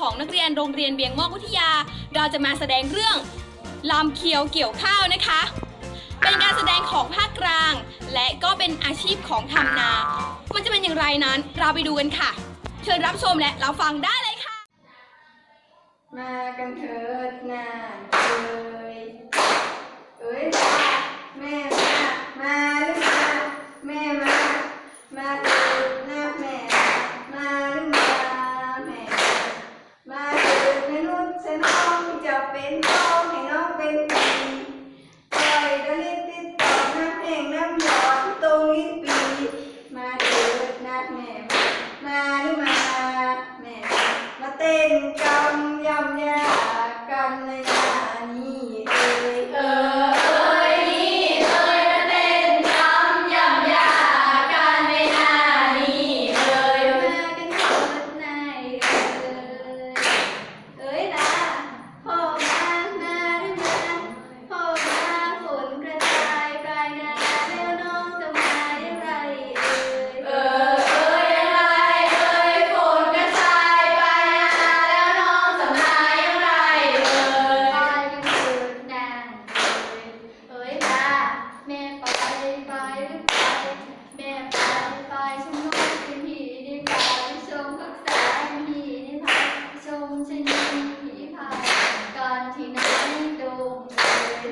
ของนักเรียนโรงเรียนเบียงมอกวิทยา เราจะมาแสดงเรื่องลำเคียวเกี่ยวข้าวนะคะ เป็นการแสดงของภาคกลาง และก็เป็นอาชีพของทำนา มันจะเป็นอย่างไรนั้น เราไปดูกันค่ะ เชิญรับชมและรับฟังได้เลยค่ะ มากันเถิดนาเอ้ยเอ้ย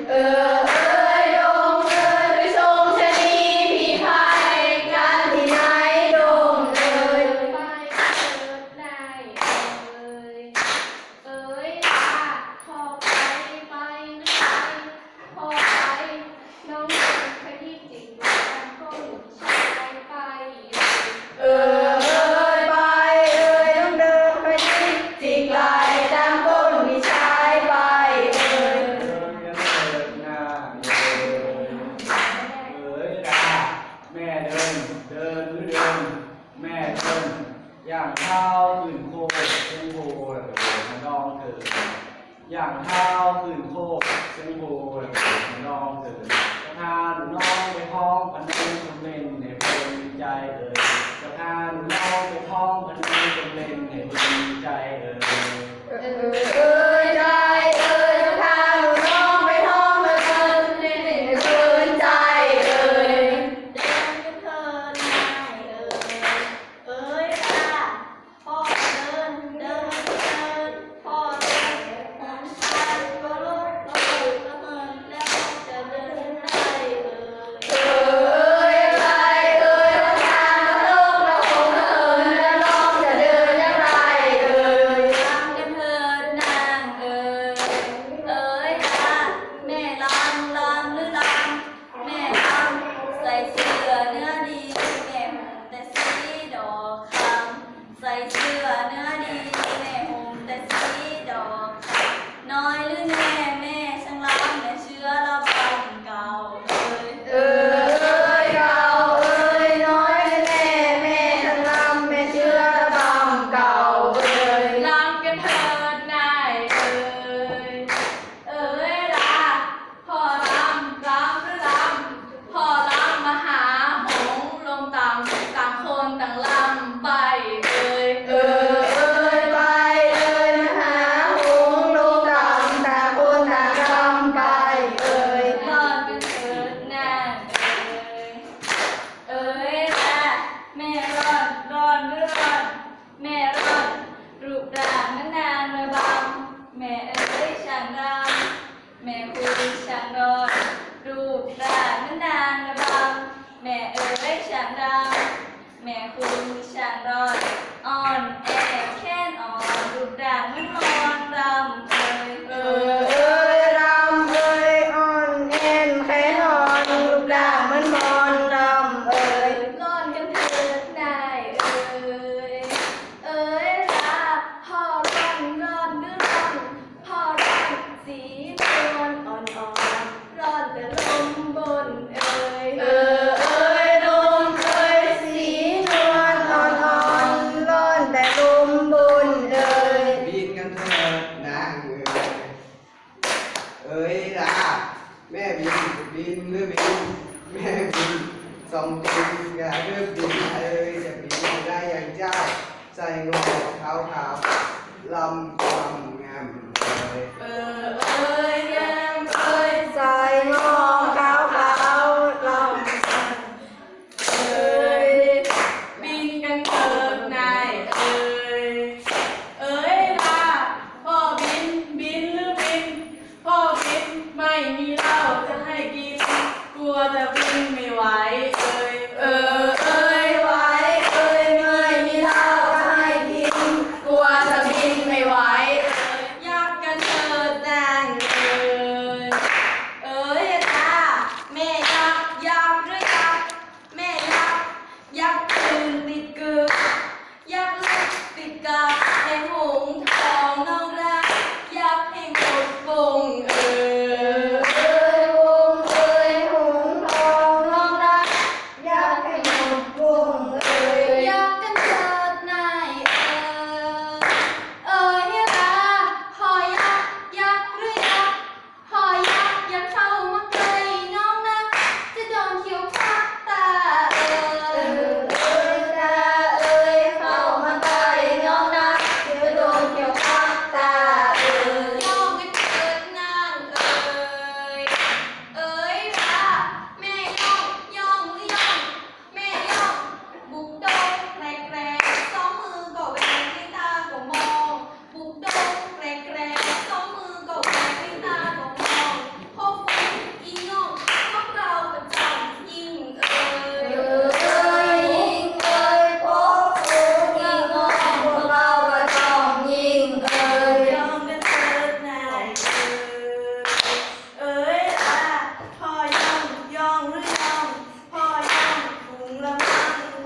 Uh... อย่างเท้าคืนโคกซึ่งโบยนน้องเดินจะพาหนูน้องไปท้องพันเองคนเล่นในคนใจเอ่ยจะพาหนูน้องไปท้องพันธุ์คนเล่นในคนใจเอ่ยเอ่เอ่ยได้างนอน รูปร่างนนางระบำแม่เอ๋ยช่างดำแม่คุณช่างรอด เอ้ยล่ะแม่บินบินหรือบินแม่บินสองบินกระเรือบบินเอ๋ยจะบินได้อย่างเจ้าใส่งอขาวขาวลำลำงามเลยเออเอ้ย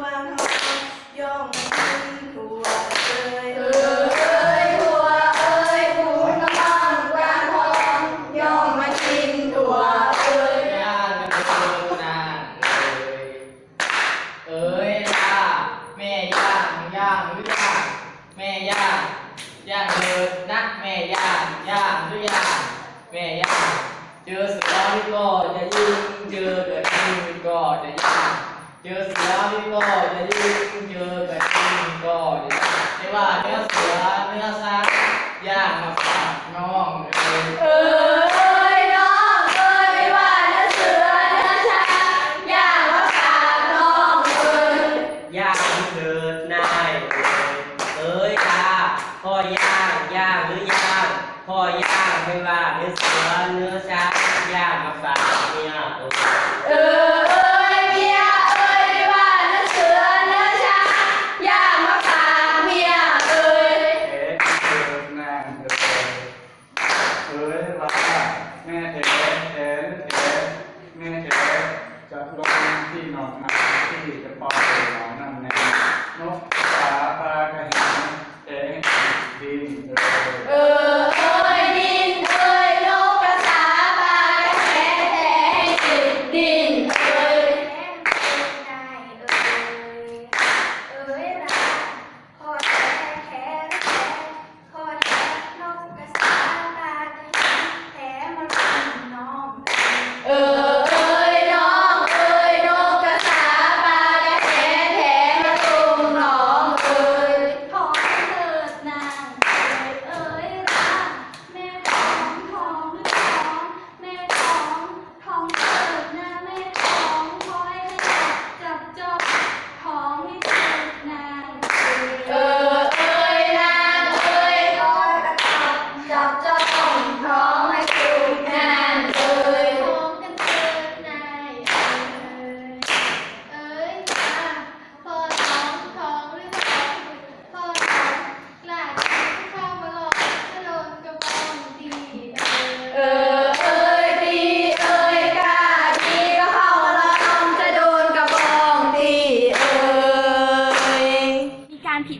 วางทองย่องขึ้นหัวเอ่ยเอ่ย ย่านมันเดินนางเอ่ยเอ้ยย่าแม่ย่างย่างหรือย่างแม่ย่างย่างเดินักแม่ย่างย่างหรือย่างแม่ย่างเจอเสือก็จะยิงเจอเดือดยิงก็จะยิง เจอเสือพี่ก็จะยิ่งเจอกับจิงก็เรียกว่าเนื้อเสือเนื้อซากย่างมาฝากน้องเลยเอ้ยน้องเอ้ยว่าเนื้อเสือเนื้อช้างย่างมาฝากน้อเอ้ยย่างเถิดนายเอ้ยเอ้ยตาพ่อย่างย่างหรือย่างพ่อย่างไม่ว่าเรือ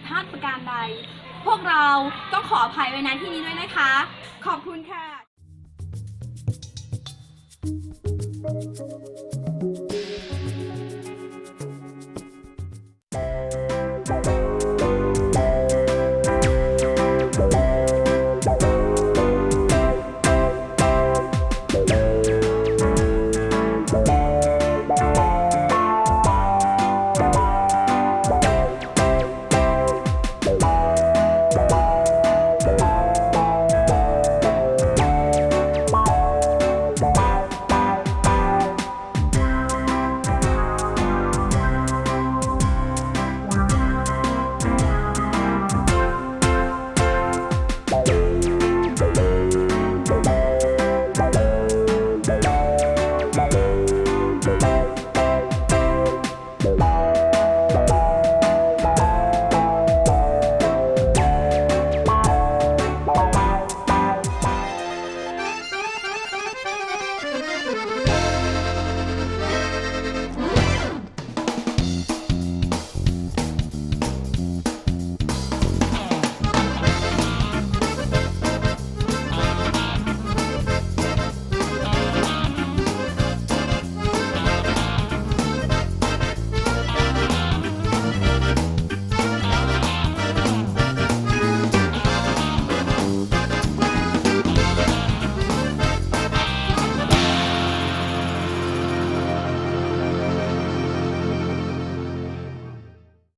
พลาดประการใด พวกเราต้องขออภัยไว้นะที่นี้ด้วยนะคะ ขอบคุณค่ะ